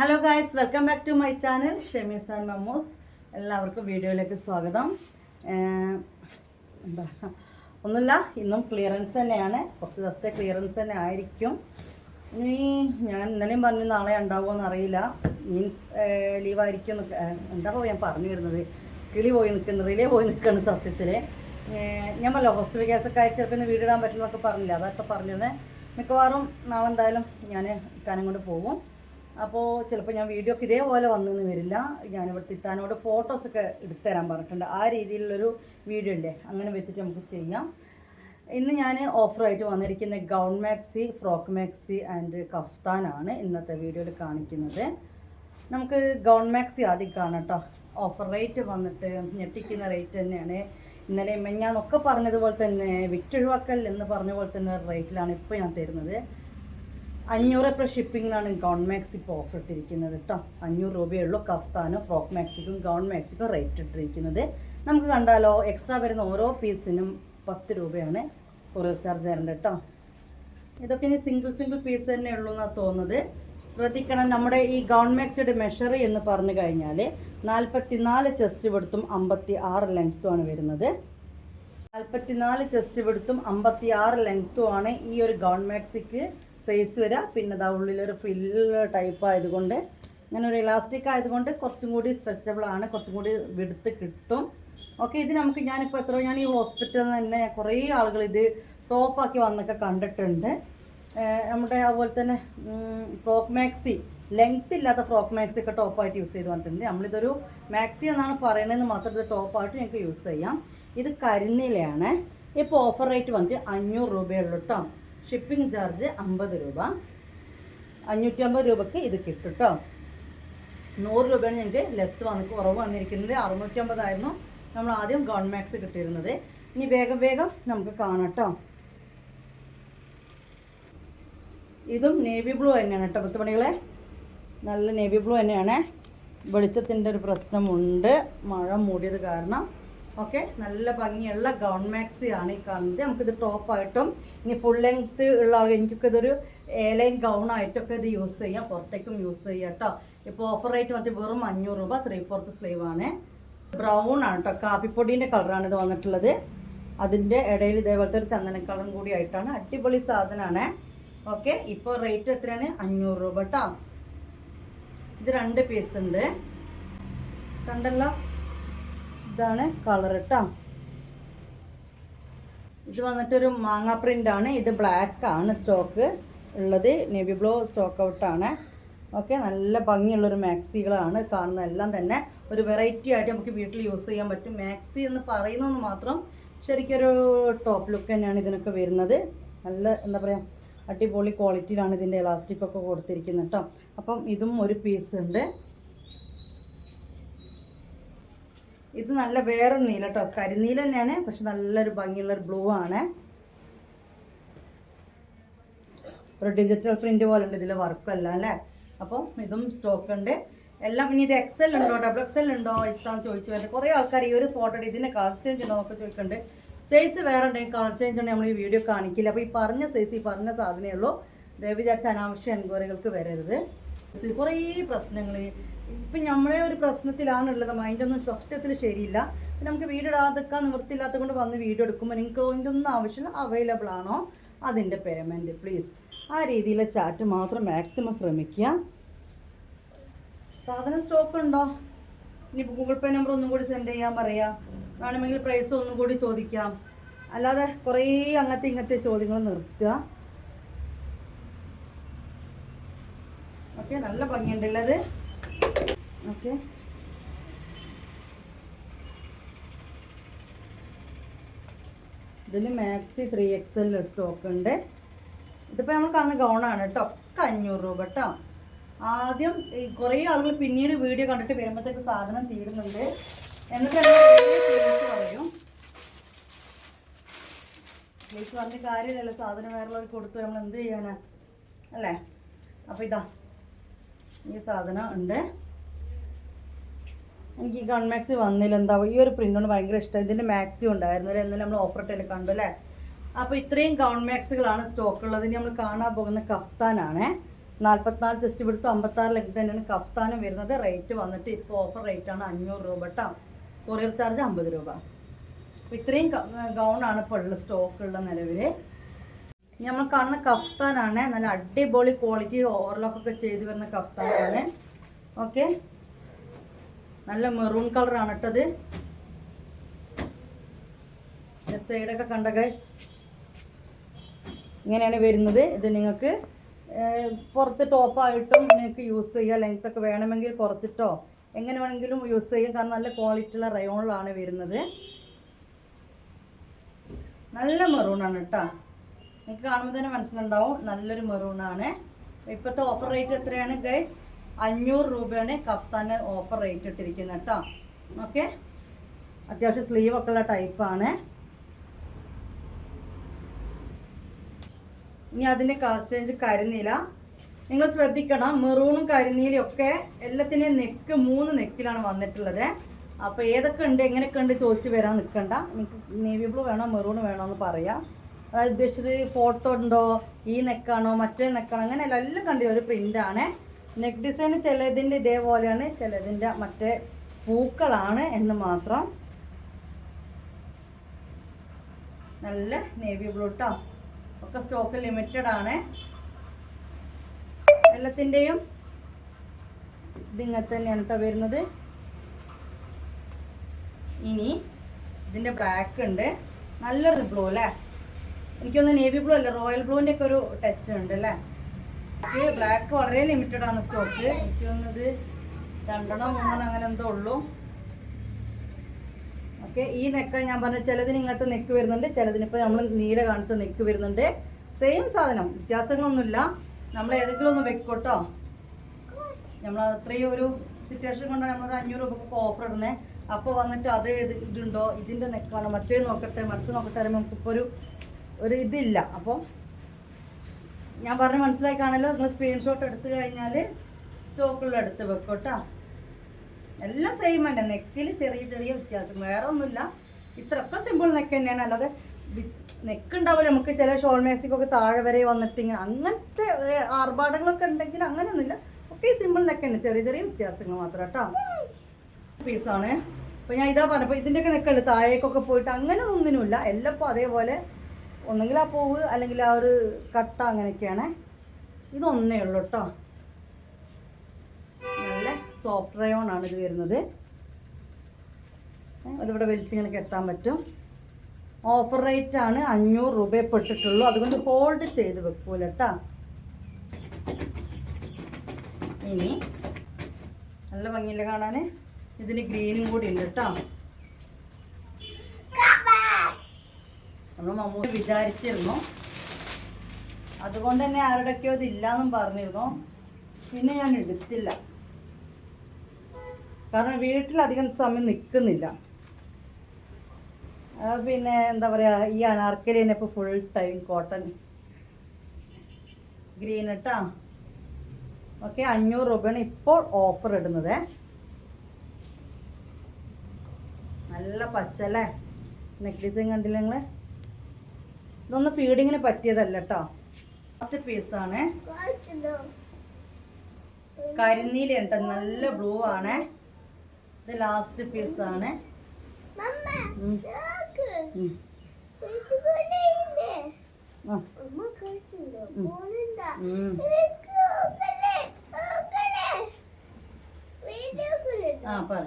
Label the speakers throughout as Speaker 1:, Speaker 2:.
Speaker 1: Hello guys welcome back to my channel ഷെമീസ് and Mammoos എല്ലാവർക്കും വീഡിയോയിലേക്ക് സ്വാഗതം. എന്താ ഒന്നുമില്ല ഇന്നും ക്ലിയറൻസ് തന്നെയാണ്. കുറച്ച് ദിവസത്തെ ക്ലിയറൻസ് തന്നെ ആയിരിക്കും. ഇനി ഞാൻ ഇന്നലെയും പറഞ്ഞു നാളെ ഉണ്ടാവുമോ അറിയില്ല മീൻസ് ലീവായിരിക്കും എന്താണോ ഞാൻ പറഞ്ഞു വരുന്നത്. കിളി പോയി നിൽക്കുന്നു റിലേ പോയി നിൽക്കുകയാണ് സത്യത്തിൽ ഞാൻ പറഞ്ഞല്ലോ ഹോസ്പിറ്റൽ കേസൊക്കെ ആയിട്ട് ചിലപ്പോൾ ഇന്ന് വീടിടാൻ പറ്റില്ലെന്നൊക്കെ പറഞ്ഞില്ല? അതൊക്കെ പറഞ്ഞിരുന്നത് മിക്കവാറും നാളെ എന്തായാലും ഞാൻ കാനം കൊണ്ട് പോകും. അപ്പോൾ ചിലപ്പോൾ ഞാൻ വീഡിയോ ഒക്കെ ഇതേപോലെ വന്നെന്ന് വരില്ല. ഞാനിവിടുത്തെ ഇത്താനോട് ഫോട്ടോസൊക്കെ എടുത്തുതരാൻ പറഞ്ഞിട്ടുണ്ട്. ആ രീതിയിലുള്ളൊരു വീഡിയോ ഉണ്ടേ അങ്ങനെ വെച്ചിട്ട് നമുക്ക് ചെയ്യാം. ഇന്ന് ഞാൻ ഓഫറായിട്ട് വന്നിരിക്കുന്ന gown maxi frock maxi and കഫ്താനാണ് ഇന്നത്തെ വീഡിയോയിൽ കാണിക്കുന്നത്. നമുക്ക് ഗൗൺ മാക്സി ആദ്യം കാണാം കേട്ടോ ഓഫർ റേറ്റ് വന്നിട്ട് ഞെട്ടിക്കുന്ന റേറ്റ് തന്നെയാണ്. ഇന്നലെ ഞാൻ ഒക്കെ പറഞ്ഞതുപോലെ തന്നെ വിറ്റൊഴിവാക്കൽ എന്ന് പറഞ്ഞ പോലെ തന്നെ റേറ്റിലാണ് ഇപ്പോൾ ഞാൻ തരുന്നത്. അഞ്ഞൂറ് രൂപ ഷിപ്പിങ്ങിലാണ് ഗൗൺ മാക്സി ഇപ്പോൾ ഓഫർ ഇട്ടിരിക്കുന്നത് കേട്ടോ അഞ്ഞൂറ് രൂപയേ ഉള്ളൂ കഫ്താനും ഫ്രോക്ക് മാക്സിക്കും ഗൗൺ മാക്സിക്കും റേറ്റ് ഇട്ടിരിക്കുന്നത്. നമുക്ക് കണ്ടാലോ എക്സ്ട്രാ വരുന്ന ഓരോ പീസിനും പത്ത് രൂപയാണ് കൊറിയർ ചാർജ് തരേണ്ടത് കേട്ടോ ഇതൊക്കെ ഇനി സിംഗിൾ സിംഗിൾ പീസ് തന്നെ ഉള്ളൂ എന്നാണ് തോന്നുന്നത്. ശ്രദ്ധിക്കണം നമ്മുടെ ഈ ഗൗൺ മാക്സിയുടെ മെഷർ എന്ന് പറഞ്ഞു കഴിഞ്ഞാൽ നാൽപ്പത്തി നാല് ചെസ്റ്റ് വെടുത്തും അമ്പത്തി ആറ് ലെങ്ത്തുമാണ് വരുന്നത്. നാൽപ്പത്തിനാല് ചെസ്റ്റ് വെടുത്തും അമ്പത്തി ആറ് ലെങ്ത്തും ആണ് ഈ ഒരു ഗൗൺ മാക്സിക്ക് സൈസ് വരിക. പിന്നെ അതാ ഉള്ളിലൊരു ഫ്രിൽ ടൈപ്പ് ആയതുകൊണ്ട് ഇങ്ങനെ ഒരു ഇലാസ്റ്റിക് ആയതുകൊണ്ട് കുറച്ചും കൂടി സ്ട്രെച്ചബിൾ ആണ്. കുറച്ചും കൂടി വിടുത്ത് കിട്ടും. ഓക്കെ ഇത് നമുക്ക് ഞാനിപ്പോൾ എത്രയോ ഞാൻ ഈ ഹോസ്പിറ്റലിൽ നിന്ന് തന്നെ കുറേ ആളുകൾ ഇത് ടോപ്പാക്കി വന്നൊക്കെ കണ്ടിട്ടുണ്ട്. നമ്മുടെ അതുപോലെ തന്നെ ഫ്രോക്ക് മാക്സി ലെങ്ത് ഇല്ലാത്ത ഫ്രോക്ക് മാക്സി ഒക്കെ ടോപ്പായിട്ട് യൂസ് ചെയ്ത് വന്നിട്ടുണ്ട്. നമ്മളിതൊരു മാക്സി എന്നാണ് പറയണതെന്ന് മാത്രം ഇത് ടോപ്പായിട്ട് ഞങ്ങൾക്ക് യൂസ് ചെയ്യാം. ഇത് കരിനീലയാണ്. ഇപ്പോൾ ഓഫർ റേറ്റ് വന്നിട്ട് അഞ്ഞൂറ് രൂപയുള്ളൂ കേട്ടോ ഷിപ്പിംഗ് ചാർജ് അമ്പത് രൂപ. അഞ്ഞൂറ്റമ്പത് രൂപയ്ക്ക് ഇത് കിട്ടും കേട്ടോ നൂറ് രൂപയാണ് ഞങ്ങൾക്ക് ലെസ് വന്ന് കുറവ് വന്നിരിക്കുന്നത്. അറുന്നൂറ്റമ്പതായിരുന്നു നമ്മൾ ആദ്യം ഗവൺമാക്സ് കിട്ടിയിരുന്നത്. ഇനി വേഗം വേഗം നമുക്ക് കാണാം കേട്ടോ ഇതും നേവി ബ്ലൂ തന്നെയാണ് കേട്ടോ പത്ത് മണികളെ നല്ല നേവി ബ്ലൂ തന്നെയാണ്. വെളിച്ചത്തിന്റെ ഒരു പ്രശ്നമുണ്ട്. മഴ മൂടിയത് കാരണം. ഓക്കെ നല്ല ഭംഗിയുള്ള ഗൗൺ മാക്സി ആണ് ഈ കാണുന്നത്. നമുക്കിത് ടോപ്പായിട്ടും ഇനി ഫുൾ ലെങ്ത്ത് ഉള്ള എനിക്കൊക്കെ ഇതൊരു എ ലൈൻ ഗൗൺ ആയിട്ടൊക്കെ ഇത് യൂസ് ചെയ്യാം. പുറത്തേക്കും യൂസ് ചെയ്യാം കേട്ടോ. ഇപ്പോൾ ഓഫർ റേറ്റ് മറ്റേ വെറും അഞ്ഞൂറ് രൂപ ത്രീ ഫോർത്ത് സ്ലീവ് ആണ്. ബ്രൗൺ ആണ് കേട്ടോ. കാപ്പിപ്പൊടീന്റെ കളറാണ് ഇത് വന്നിട്ടുള്ളത്. അതിന്റെ ഇടയിൽ ഇതേപോലത്തെ ഒരു ചന്ദന കളറും കൂടി ആയിട്ടാണ്. അടിപൊളി സാധനമാണ് ഓക്കെ ഇപ്പോൾ റേറ്റ് എത്രയാണ്? അഞ്ഞൂറ് രൂപ കേട്ടോ. ഇത് രണ്ട് പീസ് ഉണ്ട്. കണ്ടല്ലോ? ഇതാണ് കളർ കേട്ടോ ഇത് വന്നിട്ടൊരു മാങ്ങ ആണ്. ഇത് ബ്ലാക്ക് ആണ് സ്റ്റോക്ക് ഉള്ളത് നെവി ബ്ലൂ സ്റ്റോക്ക് ഔട്ടാണ് ഓക്കെ നല്ല ഭംഗിയുള്ളൊരു മാക്സികളാണ് കാണുന്ന എല്ലാം തന്നെ ഒരു വെറൈറ്റി ആയിട്ട് നമുക്ക് വീട്ടിൽ യൂസ് ചെയ്യാൻ പറ്റും. മാക്സി എന്ന് പറയുന്നത് മാത്രം ശരിക്കൊരു ടോപ്പ് ലുക്ക് തന്നെയാണ് ഇതിനൊക്കെ വരുന്നത്. നല്ല എന്താ പറയുക അടിപൊളി ക്വാളിറ്റിയിലാണ് ഇതിന്റെ ഇലാസ്റ്റിക്കൊക്കെ കൊടുത്തിരിക്കുന്നത് കേട്ടോ അപ്പം ഇതും ഒരു പീസ് ഉണ്ട്. ഇത് നല്ല വേറൊരു നീല കേട്ടോ കരിനീല തന്നെയാണ് പക്ഷെ നല്ലൊരു ഭംഗിയുള്ളൊരു ബ്ലൂ ആണ്. ഒരു ഡിജിറ്റൽ പ്രിന്റ് പോലെ ഉണ്ട് ഇതിൽ വർക്കല്ല അല്ലേ അപ്പം ഇതും സ്റ്റോക്ക് ഉണ്ട്. എല്ലാം ഇനി ഇത് എക്സൽ ഉണ്ടോ ഡബിൾ എക്സൽ ഉണ്ടോ? ഇത്താന്ന് ചോദിച്ചു വരുന്നത് കുറേ ആൾക്കാർ ഈ ഒരു ഫോട്ടോ ഇതിന്റെ കളർ ചേഞ്ച് ഉണ്ടോ ചോദിക്കുന്നുണ്ട്. സൈസ് വേറെ ഉണ്ടെങ്കിൽ കളർ ചേഞ്ച് ഉണ്ടെങ്കിൽ നമ്മൾ ഈ വീഡിയോ കാണിക്കില്ല. അപ്പോൾ ഈ പറഞ്ഞ സൈസ് ഈ പറഞ്ഞ സാധനമേ ഉള്ളൂ. ദയവ് വിചാരിച്ച അനാവശ്യ എൻക്വയറികൾക്ക് വരരുത്. കുറേ പ്രശ്നങ്ങൾ ഇപ്പം നമ്മളെ ഒരു പ്രശ്നത്തിലാണുള്ളത് മൈൻഡൊന്നും സത്യത്തിൽ ശരിയില്ല. പിന്നെ നമുക്ക് ഇടാതെ നിവൃത്തിയില്ലാത്ത കൊണ്ട് വന്ന് വീഡിയോ എടുക്കുമ്പോൾ നിങ്ങൾക്ക് അതിന്റെ ഒന്നും ആവശ്യമില്ല. അവൈലബിൾ ആണോ? അതിന്റെ പേയ്മെന്റ് പ്ലീസ് ആ രീതിയിലെ ചാറ്റ് മാത്രം മാക്സിമം ശ്രമിക്കുക. സാധനം സ്റ്റോക്ക് ഉണ്ടോ? ഇനി ഗൂഗിൾ പേ നമ്പർ ഒന്നും കൂടി സെൻഡ് ചെയ്യാൻ പറയാം. വേണമെങ്കിൽ പ്രൈസ് ഒന്നും കൂടി ചോദിക്കാം. അല്ലാതെ കുറേ അങ്ങനത്തെ ഇങ്ങനത്തെ ചോദ്യങ്ങൾ നിർത്തുക. ഓക്കെ നല്ല ഭംഗിയുണ്ടല്ലത് ഓക്കെ ഇതിൽ maxi three X L stock ഉണ്ട്. ഇതിപ്പോൾ നമ്മൾ കാണുന്ന ഗൗണാണ് കേട്ടോ. ഒക്കെ അഞ്ഞൂറ് രൂപ കേട്ടോ. ആദ്യം കുറേ ആളുകൾ പിന്നീട് വീഡിയോ കണ്ടിട്ട് വരുമ്പോഴത്തേക്ക് സാധനം തീരുന്നുണ്ട്. എന്നിട്ട് പറയും. ചേച്ചി പറഞ്ഞ കാര്യമില്ലല്ലോ. സാധനം വേറെ കൊടുത്തു നമ്മൾ എന്ത് ചെയ്യാനാ? അല്ലേ? അപ്പോൾ ഇതാ ഈ സാധനം ഉണ്ട്. എനിക്ക് ഈ കൺമാക്സി വന്നില്ല. എന്താ ഈ ഒരു പ്രിന്റാണ് ഭയങ്കര ഇഷ്ടം. ഇതിന്റെ മാക്സി ഉണ്ടായിരുന്നു അല്ലേ? എന്നാലും നമ്മൾ ഓഫർ ഇട്ടതിൽ കണ്ടു അല്ലേ? അപ്പോൾ ഇത്രയും ഗൗൺ മാക്സുകളാണ് സ്റ്റോക്ക് ഉള്ളത്. ഇനി നമ്മൾ കാണാൻ പോകുന്ന കഫ്താനാണ് നാൽപ്പത്തിനാല് ചെസ്റ്റ് പിടുത്തും അമ്പത്താറ് ലെഗ് തന്നെയാണ് കഫ്താനും വരുന്നത്. റേറ്റ് വന്നിട്ട് ഇപ്പോൾ ഓഫർ റേറ്റാണ് അഞ്ഞൂറ് രൂപ കേട്ടോ. കൊറിയർ ചാർജ് അമ്പത് രൂപ. അപ്പോൾ ഇത്രയും ഗൗണാണ് ഇപ്പോൾ ഉള്ള സ്റ്റോക്കുള്ള നിലവിൽ നമ്മൾ കാണുന്ന കഫ്താനാണ് നല്ല അടിപൊളി ക്വാളിറ്റി ഓവർലോക്കൊക്കെ ചെയ്ത് വരുന്ന കഫ്താനാണ് ഓക്കെ. നല്ല മെറൂൺ കളറാണ് ഇട്ടത്. സൈഡൊക്കെ കണ്ട ഗൈസ് ഇങ്ങനെയാണ് വരുന്നത്. ഇത് നിങ്ങൾക്ക് പുറത്ത് ടോപ്പായിട്ടും നിങ്ങൾക്ക് യൂസ് ചെയ്യാം. ലെങ്ത് ഒക്കെ വേണമെങ്കിൽ കുറച്ചിട്ടോ എങ്ങനെ വേണമെങ്കിലും യൂസ് ചെയ്യാം. കാരണം നല്ല ക്വാളിറ്റിയുള്ള റയോണിലാണ് വരുന്നത്. നല്ല മെറൂണാണ് കേട്ടോ നിങ്ങൾക്ക് കാണുമ്പോൾ തന്നെ മനസ്സിലുണ്ടാവും. നല്ലൊരു മെറൂണാണ് ഇപ്പോഴത്തെ ഓഫർ റേറ്റ് എത്രയാണ് ഗൈസ് അഞ്ഞൂറ് രൂപയാണ് കഫ്താന് ഓഫർ റേറ്റ് ഇട്ടിരിക്കുന്നത് കേട്ടോ. ഓക്കെ അത്യാവശ്യം സ്ലീവ് ഒക്കെ ഉള്ള ടൈപ്പാണ് ഇനി അതിന്റെ കളർ ചേഞ്ച് കരിനീല നിങ്ങൾ ശ്രദ്ധിക്കണം മെറൂണും കരിനീലയും ഒക്കെ എല്ലാത്തിന്റെയും നെക്ക് മൂന്ന് നെക്കിലാണ് വന്നിട്ടുള്ളത്. അപ്പോൾ ഏതൊക്കെ ഉണ്ട് എങ്ങനെയൊക്കെ ഉണ്ട് ചോദിച്ച് വരാൻ നിൽക്കണ്ട നിങ്ങൾക്ക് നേവി ബ്ലൂ വേണോ മെറൂൺ വേണോ എന്ന് പറയാം. അതായത് ഉദ്ദേശിച്ചത് ഫോട്ടോ ഉണ്ടോ ഈ നെക്കാണോ മറ്റേ നെക്കാണോ അങ്ങനെ എല്ലാം കണ്ടി ഒരു പ്രിന്റാണ് നെക്ക് ഡിസൈൻ ചിലതിന്റെ ഇതേപോലെയാണ് ചിലതിന്റെ മറ്റേ പൂക്കളാണ് എന്ന് മാത്രം. നല്ല നേവി ബ്ലൂ കേട്ടോ ഒക്കെ സ്റ്റോക്ക് ലിമിറ്റഡ് ആണ്. എല്ലാത്തിന്റെയും ഇതിങ്ങനെ തന്നെയാണ് കേട്ടോ വരുന്നത്. ഇനി ഇതിന്റെ ബ്ലാക്ക് ഉണ്ട്. നല്ലൊരു ബ്ലൂ അല്ലേ? എനിക്കൊന്ന് നേവി ബ്ലൂ അല്ല റോയൽ ബ്ലൂവിന്റെ ഒക്കെ ഒരു ടച്ച് ഉണ്ട് അല്ലേ? ബ്ലാക്ക് വളരെ ലിമിറ്റഡ് ആണ് സ്റ്റോക്ക് എനിക്ക് തോന്നുന്നത് രണ്ടെണ്ണോ മൂന്നെണ്ണോ അങ്ങനെ എന്തോ ഉള്ളൂ. ഓക്കെ ഈ നെക്ക ഞാൻ പറഞ്ഞ ചിലതിന് ഇങ്ങനത്തെ നെക്ക് വരുന്നുണ്ട് ചിലതിന് ഇപ്പോൾ നമ്മൾ നീല കാണിച്ച നെക്ക് വരുന്നുണ്ട്. സെയിം സാധനം വ്യത്യാസങ്ങളൊന്നുമില്ല. നമ്മൾ ഏതെങ്കിലും ഒന്ന് വെക്കോട്ടോ. നമ്മൾ അത്രയും ഒരു സിറ്റുവേഷൻ കൊണ്ടാണ് നമ്മളൊരു അഞ്ഞൂറ് രൂപക്കൊക്കെ ഓഫർ ഇടുന്നത് അപ്പോൾ വന്നിട്ട് അത് ഇത് ഇതുണ്ടോ ഇതിന്റെ നെക്കാണ് മറ്റേ നോക്കട്ടെ മനസ്സ് നോക്കട്ടെ നമുക്കിപ്പോൾ ഒരു ഒരു ഇതില്ല. അപ്പോൾ ഞാൻ പറഞ്ഞ് മനസ്സിലായി കാണല്ലോ നിങ്ങൾ സ്ക്രീൻഷോട്ട് എടുത്തു കഴിഞ്ഞാൽ സ്റ്റോക്കുള്ള എടുത്ത് വെക്കോട്ടോ. എല്ലാം സെയിം തന്നെ. നെക്കിൽ ചെറിയ ചെറിയ വ്യത്യാസം. വേറെ ഒന്നുമില്ല. ഇത്രയൊക്കെ സിമ്പിൾ നെക്ക് തന്നെയാണ്. അല്ലാതെ നെക്ക് ഉണ്ടാവില്ല നമുക്ക് ചില ഷോൾ മേസിക്കൊക്കെ താഴെ വരെ വന്നിട്ട് ഇങ്ങനെ അങ്ങനത്തെ ആർഭാടങ്ങളൊക്കെ ഉണ്ടെങ്കിൽ അങ്ങനെയൊന്നുമില്ല. ഒക്കെ സിമ്പിൾ നെക്ക് തന്നെ. ചെറിയ ചെറിയ വ്യത്യാസങ്ങൾ മാത്രം കേട്ടോ. പീസാണ് അപ്പോൾ ഞാൻ ഇതാ പറഞ്ഞപ്പോൾ ഇതിന്റെയൊക്കെ നെക്കുണ്ട്. താഴേക്കൊക്കെ പോയിട്ട് അങ്ങനെ ഒന്നിനുമില്ല എല്ലാം അതേപോലെ ഒന്നെങ്കിൽ ആ പൂവ് അല്ലെങ്കിൽ ആ ഒരു കട്ട അങ്ങനെയൊക്കെയാണ്. ഇതൊന്നേ ഉള്ളൂ കേട്ടോ നല്ല സോഫ്റ്റ് റയോൺ ആണ് ഇത് വരുന്നത്. ഒരുപാട് വലിച്ചിങ്ങനെ കെട്ടാൻ പറ്റും. ഓഫർ റേറ്റ് ആണ് അഞ്ഞൂറ് രൂപയെ പെട്ടിട്ടുള്ളൂ. അതുകൊണ്ട് ഹോൾഡ് ചെയ്ത് വെക്കൂല കേട്ടോ ഇനി നല്ല ഭംഗിയില്ല കാണാൻ ഇതിന് ഗ്രീനും കൂടി ഉണ്ട് കേട്ടോ നമ്മൾ മമ്മൂട്ടി വിചാരിച്ചിരുന്നു. അതുകൊണ്ട് തന്നെ ആരുടെയൊക്കെയോ ഇതില്ലാന്നും പറഞ്ഞിരുന്നു. പിന്നെ ഞാൻ എടുത്തില്ല. കാരണം വീട്ടിലധികം സമയം നിൽക്കുന്നില്ല പിന്നെ എന്താ പറയുക ഈ അനാർക്കലി തന്നെ ഇപ്പോൾ ഫുൾ ടൈം കോട്ടൺ ഗ്രീൻ ഇട്ടാ. ഓക്കെ അഞ്ഞൂറ് രൂപയാണ് ഇപ്പോൾ ഓഫർ ഇടുന്നത്. നല്ല പച്ചല്ലേ നെക്ലീസും കണ്ടില്ല നിങ്ങൾ ഇതൊന്ന് ഫീഡിങ്ങിന് പറ്റിയതല്ല കേട്ടോ ഫസ്റ്റ് പീസാണ് കരിനീല ഉണ്ട് നല്ല ബ്ലൂ ആണ്. ഇത് ലാസ്റ്റ് പീസാണ് ആണ്. ആ. പറ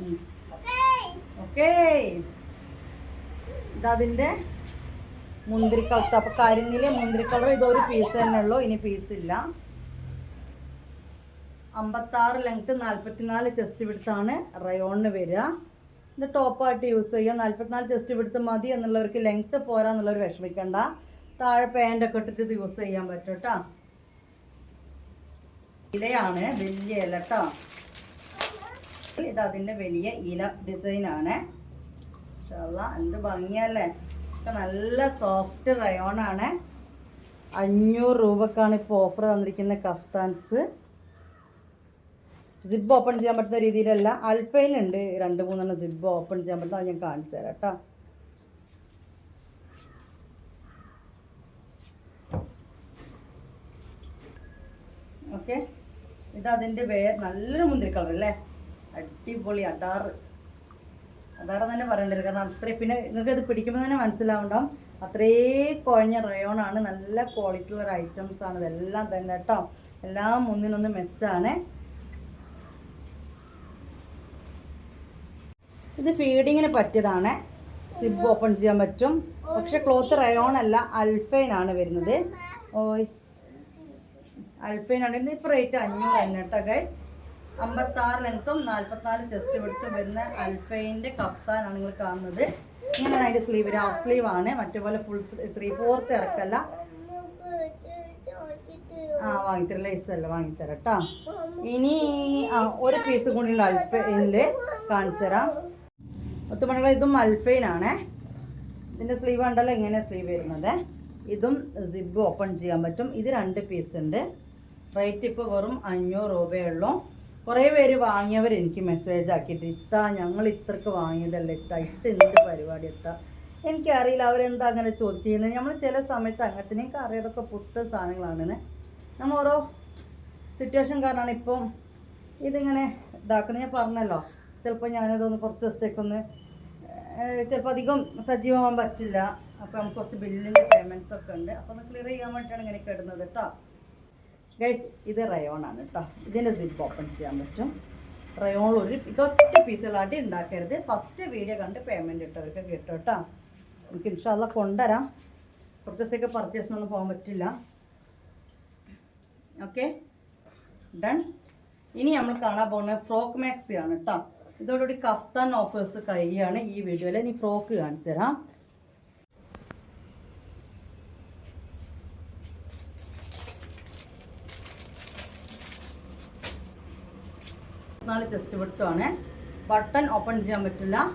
Speaker 1: ഉം. ഓക്കേ ഇതതിന്റെ മുന്തിരി കളർ. അപ്പോൾ കരിഞ്ഞിലെ മുന്തിരി കളർ ഇതൊരു പീസ് തന്നെ ഉള്ളൂ. ഇനി പീസ് ഇല്ല. അമ്പത്താറ് ലെങ്ത്ത് നാൽപ്പത്തിനാല് ചെസ്റ്റ് വിടുത്താണ് റയോണിന് വരിക. ഇത് ടോപ്പായിട്ട് യൂസ് ചെയ്യുക. നാൽപ്പത്തിനാല് ചെസ്റ്റ് വിടുത്ത് മതി എന്നുള്ളവർക്ക് ലെങ്ത്ത് പോരാ എന്നുള്ളവർ വിഷമിക്കണ്ട. താഴെ പാന്റൊക്കെ ഇട്ടിട്ട് ഇത് യൂസ് ചെയ്യാൻ പറ്റും കേട്ടോ. ഇലയാണ് വലിയ ഇല കേട്ടോ ഇത് അതിന്റെ വലിയ ഇല ഡിസൈനാണ് എന്ത് ഭംഗിയല്ലേ? ഒക്കെ നല്ല സോഫ്റ്റ് റയോണാണ് അഞ്ഞൂറ് രൂപക്കാണ് ഇപ്പോൾ ഓഫർ തന്നിരിക്കുന്ന കഫ്താൻസ്. സിബ് ഓപ്പൺ ചെയ്യാൻ പറ്റുന്ന രീതിയിലല്ല അൽഫയിലുണ്ട് രണ്ട് മൂന്നെണ്ണം സിബ് ഓപ്പൺ ചെയ്യാൻ പറ്റുന്ന അത് ഞാൻ കാണിച്ചു തരാം കേട്ടോ ഓക്കെ. ഇത് അതിന്റെ വേ നല്ലൊരു മുന്തിരി കളർ അല്ലേ അടിപൊളി അടാറ്. അടാറ് തന്നെ പറയേണ്ടത് കാരണം അത്രയും പിന്നെ നിങ്ങൾക്ക് ഇത് പിടിക്കുമ്പോൾ തന്നെ മനസ്സിലാവുണ്ടാവും. അത്രേ കുഴഞ്ഞ റയോണാണ് നല്ല ക്വാളിറ്റി ഉള്ള ഐറ്റംസ് ആണ്. ഇതെല്ലാം തന്നെ കേട്ടോ. എല്ലാം ഒന്നിനൊന്ന് മെച്ചാണ് ഇത് ഫീഡിങ്ങിന് പറ്റിയതാണ്. സിബ് ഓപ്പൺ ചെയ്യാൻ പറ്റും. പക്ഷെ ക്ലോത്ത് റയോൺ അല്ല അൽഫൈൻ ആണ് വരുന്നത്. ഓയ്. അൽഫൈൻ ആണ്. ഇപ്പോൾ റേറ്റ് അഞ്ഞൂറ് തന്നെ കേട്ടോ ഗൈസ് അമ്പത്താറ് ലെങ്ത്തും നാൽപ്പത്തിനാല് ചെസ്റ്റ് വിടുത്തും വരുന്ന അൽഫൈന്റെ കഫ്താനാണ് നിങ്ങൾ കാണുന്നത്. ഇങ്ങനെ അതിന്റെ സ്ലീവ് ഒരു ഹാഫ് സ്ലീവ് ആണ്. മറ്റേപോലെ ഫുൾ ത്രീ ഫോർത്ത് ഇറക്കല്ല. ആ വാങ്ങിത്തരാം. ലൈസ് അല്ല വാങ്ങിത്തരാം കേട്ടോ ഇനി ഒരു പീസ് കൂടി അൽഫൈനിൽ കാണിച്ചു തരാം. ഒത്തുമണികൾ ഇതും അൽഫൈനാണ്. ഇതിന്റെ സ്ലീവ് ഉണ്ടല്ലോ ഇങ്ങനെ സ്ലീവ് വരുന്നത്. ഇതും സിബ് ഓപ്പൺ ചെയ്യാൻ പറ്റും. ഇത് രണ്ട് പീസ് ഉണ്ട്. റേറ്റ് ഇപ്പോൾ വെറും അഞ്ഞൂറ് രൂപയേ ഉള്ളൂ. കുറേ പേര് വാങ്ങിയവർ എനിക്ക് മെസ്സേജ് ആക്കിയിട്ട് ഇത്താ ഞങ്ങൾ ഇത്രക്ക് വാങ്ങിയതല്ല ഇത്ത ഇത്ത എന്ത് പരിപാടി എത്താ എനിക്കറിയില്ല അവരെന്താ അങ്ങനെ ചോദിക്കുന്നത് നമ്മൾ ചില സമയത്ത് അങ്ങനത്തെ എനിക്ക് അറിയാതൊക്കെ പുത്ത സാധനങ്ങളാണെന്ന്. നമ്മൾ ഓരോ സിറ്റുവേഷൻ കാരണമാണ് ഇപ്പം ഇതിങ്ങനെ ഇതാക്കുന്നത്. ഞാൻ പറഞ്ഞല്ലോ ചിലപ്പോൾ ഞാനിതൊന്ന് കുറച്ച് ദിവസത്തേക്കൊന്ന് ചിലപ്പോൾ അധികം സജീവമാകാൻ പറ്റില്ല. അപ്പോൾ നമുക്ക് കുറച്ച് ബില്ലിന്റെ പേയ്മെന്റ്സ് ഒക്കെ ഉണ്ട്. അപ്പോൾ ഒന്ന് ക്ലിയർ ചെയ്യാൻ വേണ്ടിയിട്ടാണ് ഇങ്ങനെ കിടുന്നത് കേട്ടോ ഗൈസ് ഇത് റയോൺ ആണ് കേട്ടോ ഇതിന്റെ സിപ്പ് ഓപ്പൺ ചെയ്യാൻ പറ്റും. റയോൺ ഒരു ഇതൊറ്റ പീസുകളായിട്ട് ഉണ്ടാക്കരുത്. ഫസ്റ്റ് വീഡിയോ കണ്ട് പേയ്മെന്റ് ഇട്ടവർക്ക് കിട്ടും കേട്ടോ എനിക്ക് ഇൻഷാല്ല കൊണ്ടുവരാം. കുറച്ച് ദിവസത്തേക്ക് പർച്ചേസിനൊന്നും പോകാൻ പറ്റില്ല. ഓക്കെ ഡൺ ഇനി നമ്മൾ കാണാൻ പോകുന്നത് ഫ്രോക്ക് മാക്സി ആണ് കേട്ടോ ഇതോടുകൂടി കഫ്താൻ ഓഫേഴ്സ് കഴിയാണ് ഈ വീഡിയോയിൽ ഇനി ഫ്രോക്ക് കാണിച്ചു തരാം നാല് ചെസ്റ്റ് വിടുത്തുമാണ് ബട്ടൺ ഓപ്പൺ ചെയ്യാൻ പറ്റില്ല.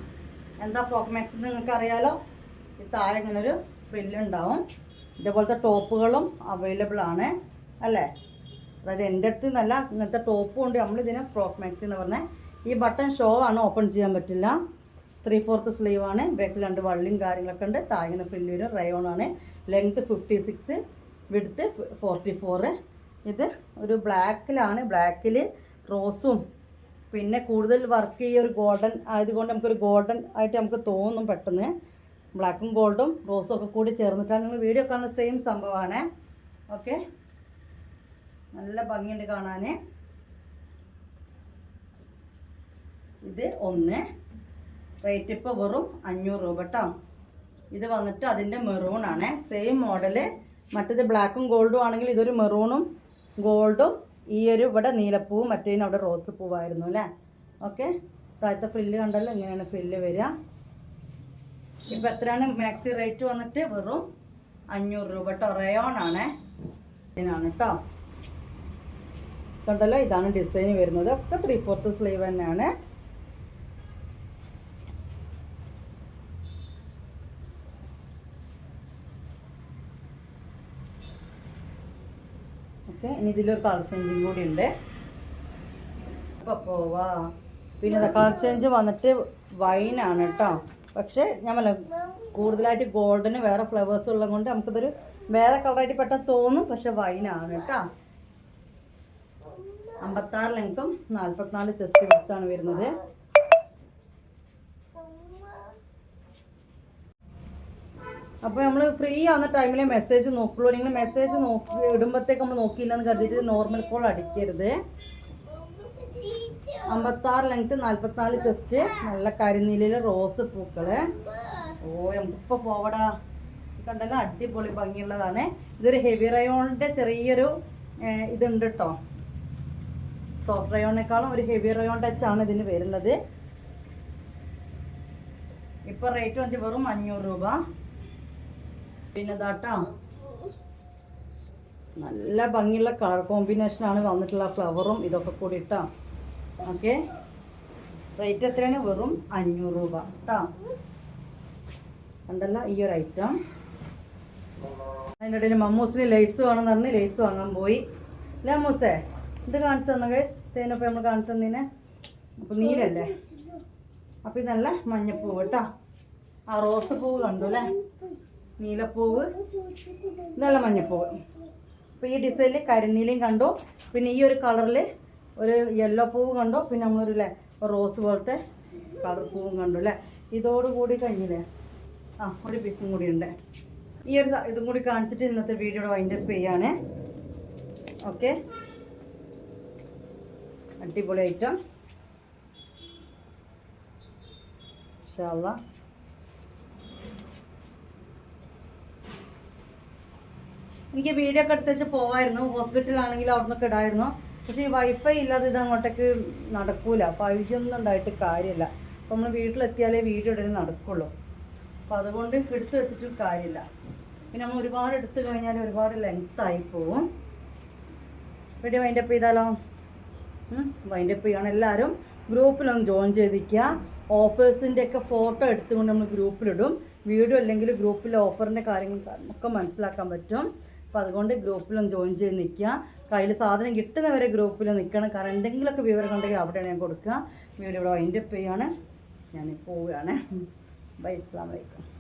Speaker 1: എന്താ ഫ്രോക്ക് മാക്സ് നിങ്ങൾക്ക് അറിയാലോ ഈ താഴെ ഇങ്ങനെ ഒരു ഫ്രില്ല് ഉണ്ടാവും. ഇതേപോലത്തെ ടോപ്പുകളും അവൈലബിൾ ആണ്. അല്ലേ? അതായത് എന്റെ അടുത്ത് നിന്നല്ല ഇങ്ങനത്തെ ടോപ്പും ഉണ്ട്. നമ്മളിതിനെ ഫ്രോക്ക് മാക്സി എന്ന് പറഞ്ഞാൽ ഈ ബട്ടൺ ഷോ ആണ് ഓപ്പൺ ചെയ്യാൻ പറ്റില്ല. ത്രീ ഫോർത്ത് സ്ലീവ് ആണ്. ബാക്കിൽ രണ്ട് വള്ളിയും കാര്യങ്ങളൊക്കെ ഉണ്ട്. താഴെ ഫ്രില്ല് വരും. റയോൺ ആണ്. ലെങ്ത് ഫിഫ്റ്റി സിക്സ് വിടുത്ത് ഫോർട്ടി ഫോറ് ഇത് ഒരു ബ്ലാക്കിലാണ് ബ്ലാക്കിൽ റോസും പിന്നെ കൂടുതൽ വർക്ക് ഈ ഒരു ഗോൾഡൻ ആയതുകൊണ്ട് നമുക്കൊരു ഗോൾഡൻ ആയിട്ട് നമുക്ക് തോന്നും പെട്ടെന്ന്. ബ്ലാക്കും ഗോൾഡും റോസും ഒക്കെ കൂടി ചേർന്നിട്ടാണ് നിങ്ങൾ വീഡിയോ കാണുന്ന സെയിം സംഭവമാണ്. ഓക്കെ നല്ല ഭംഗിയുണ്ട് കാണാൻ ഇത് ഒന്ന്. റേറ്റ് ഇപ്പോൾ വെറും അഞ്ഞൂറ് രൂപ കേട്ടോ ഇത് വന്നിട്ട് അതിന്റെ മെറൂണാണ് സെയിം മോഡൽ മറ്റേത് ബ്ലാക്കും ഗോൾഡും ആണെങ്കിൽ ഇതൊരു മെറൂണും ഗോൾഡും ഈ ഒരു ഇവിടെ നീലപ്പൂവും മറ്റേതിന് അവിടെ റോസ് പൂവായിരുന്നു അല്ലേ? ഓക്കെ. താഴത്തെ ഫ്രില്ല് കണ്ടല്ലോ ഇങ്ങനെയാണ് ഫ്രില്ല് വരിക. ഇപ്പം എത്രയാണ്? മാക്സി റേറ്റ് വന്നിട്ട് വെറും അഞ്ഞൂറ് രൂപ കേട്ടോ റയോൺ ആണ്. ഇതിനാണ് കേട്ടോ കണ്ടല്ലോ? ഇതാണ് ഡിസൈൻ വരുന്നത്. ഒക്കെ ത്രീ ഫോർത്ത് സ്ലീവ് തന്നെയാണ്. ഓക്കെ ഇനി ഇതിലൊരു കളർ ചേഞ്ചും കൂടി ഉണ്ട്. പോവാ. പിന്നെ കളർ ചേഞ്ച് വന്നിട്ട് വൈനാണ് കേട്ടോ. പക്ഷേ ഞാൻ കൂടുതലായിട്ട് ഗോൾഡന് വേറെ ഫ്ലവേഴ്സ് ഉള്ളത് കൊണ്ട് നമുക്കിതൊരു വേറെ കളറായിട്ട് പെട്ടെന്ന് തോന്നും. പക്ഷെ വൈനാണ് കേട്ടോ. അമ്പത്താറ് ലെങ്ത്തും നാൽപ്പത്തിനാല് ചെസ്റ്റ് വിടുത്താണ് വരുന്നത്. അപ്പോൾ നമ്മൾ ഫ്രീ ആവുന്ന ടൈമിലെ മെസ്സേജ് നോക്കുള്ളൂ. നിങ്ങൾ മെസ്സേജ് നോക്കി ഇടുമ്പോഴത്തേക്ക് നമ്മൾ നോക്കിയില്ലെന്ന് കരുതിയിട്ട് നോർമൽ കോൾ അടിക്കരുത്. അമ്പത്താറ് ലെങ്ത്ത് നാൽപ്പത്തിനാല് ചെസ്റ്റ് നല്ല കരിനീലയിൽ റോസ് പൂക്കൾ. ഓ നമുക്കിപ്പോൾ പോവടാ? കണ്ടല്ലോ അടിപൊളി ഭംഗിയുള്ളതാണ്. ഇതൊരു ഹെവി റയോണിന്റെ ചെറിയൊരു ഇതുണ്ട് കേട്ടോ സോഫ്റ്റ് റയോണിനേക്കാളും ഒരു ഹെവി റയോൺ ടച്ച് ആണ് ഇതിന് വരുന്നത്. ഇപ്പോൾ റേറ്റ് വന്നിട്ട് വെറും അഞ്ഞൂറ് രൂപ. പിന്നെ ഇതാട്ടോ നല്ല ഭംഗിയുള്ള കളർ കോമ്പിനേഷനാണ് വന്നിട്ടുള്ള ഫ്ലവറും ഇതൊക്കെ കൂടി ഇട്ടാ ഓക്കെ. റേറ്റ് എത്രയാണ്? വെറും അഞ്ഞൂറ് രൂപ. കേട്ടോ കണ്ടല്ല ഈ ഒരു ഐറ്റം. അതിന്റെ ഇടയിൽ മമ്മൂസിന് ലേസ് എന്ന് പറഞ്ഞ് ലേസ് വാങ്ങാൻ പോയി. അല്ലേ മമ്മൂസേ? ഇത് കാണിച്ചു തന്നു ഗൈസ് തേനപ്പം നമ്മൾ കാണിച്ചു തന്നീനെ. അപ്പം നീലല്ലേ? അപ്പോൾ ഇതല്ല മഞ്ഞപ്പൂ കേട്ടോ ആ റോസ് പൂവ് കണ്ടു അല്ലേ? നീലപ്പൂവ് നല്ല മഞ്ഞപ്പൂവ്. അപ്പോൾ ഈ ഡിസൈനിൽ കരിനീലയും കണ്ടു. പിന്നെ ഈ ഒരു കളറിൽ ഒരു യെല്ലോ പൂവ് കണ്ടു. പിന്നെ നമ്മളൊരു റോസ് പോലത്തെ കളർ പൂവും കണ്ടു അല്ലേ ഇതോടുകൂടി കഴിഞ്ഞില്ലേ? ആ ഒരു പീസും കൂടി ഉണ്ട്. ഈ ഒരു ഇതും കൂടി കാണിച്ചിട്ട് ഇന്നത്തെ വീഡിയോ വൈൻഡപ്പ് ചെയ്യാണ്. ഓക്കെ അടിപൊളി ഐറ്റം ഇൻഷാല്ല എനിക്ക് വീഡിയോ ഒക്കെ എടുത്ത് വെച്ച് പോവായിരുന്നു. ഹോസ്പിറ്റലാണെങ്കിൽ അവിടെ നിന്നൊക്കെ ഇടായിരുന്നു. പക്ഷേ ഈ വൈഫൈ ഇല്ലാതെ ഇത് അങ്ങോട്ടേക്ക് നടക്കൂല. ഫൈവ് ജി ഉണ്ടായിട്ട് കാര്യമില്ല. അപ്പോൾ നമ്മൾ വീട്ടിലെത്തിയാലേ വീഡിയോ ഇടൽ നടക്കുള്ളൂ. അപ്പോൾ അതുകൊണ്ട് എടുത്തു വെച്ചിട്ട് കാര്യമില്ല. പിന്നെ നമ്മൾ ഒരുപാട് എടുത്തു കഴിഞ്ഞാൽ ഒരുപാട് ലെങ്ത് ആയി പോവും. വീഡിയോ വൈൻഡപ്പ് ചെയ്താലോ? വൈൻഡപ്പ് ചെയ്യണം എല്ലാവരും. ഗ്രൂപ്പിലൊന്ന് ജോയിൻ ചെയ്തിരിക്കുക. ഓഫേഴ്സിന്റെ ഒക്കെ ഫോട്ടോ എടുത്തുകൊണ്ട് നമ്മൾ ഗ്രൂപ്പിലിടും വീഡിയോ അല്ലെങ്കിൽ ഗ്രൂപ്പിലെ ഓഫറിന്റെ കാര്യങ്ങൾ ഒക്കെ മനസ്സിലാക്കാൻ പറ്റും. അപ്പോൾ അതുകൊണ്ട് ഗ്രൂപ്പിലൊന്ന് ജോയിൻ ചെയ്ത് നിൽക്കുക കയ്യിൽ സാധനം കിട്ടുന്നവരെ ഗ്രൂപ്പിൽ നിൽക്കണം. കാരണം എന്തെങ്കിലുമൊക്കെ വിവരം ഉണ്ടെങ്കിൽ അവിടെയാണ് ഞാൻ കൊടുക്കുക. വീഡിയോ ഇവിടെ വൈൻഡപ്പ് ചെയ്യാണ്. ഞാൻ പോവുകയാണ്. ബൈ ഇസ്ലാം വലൈക്കും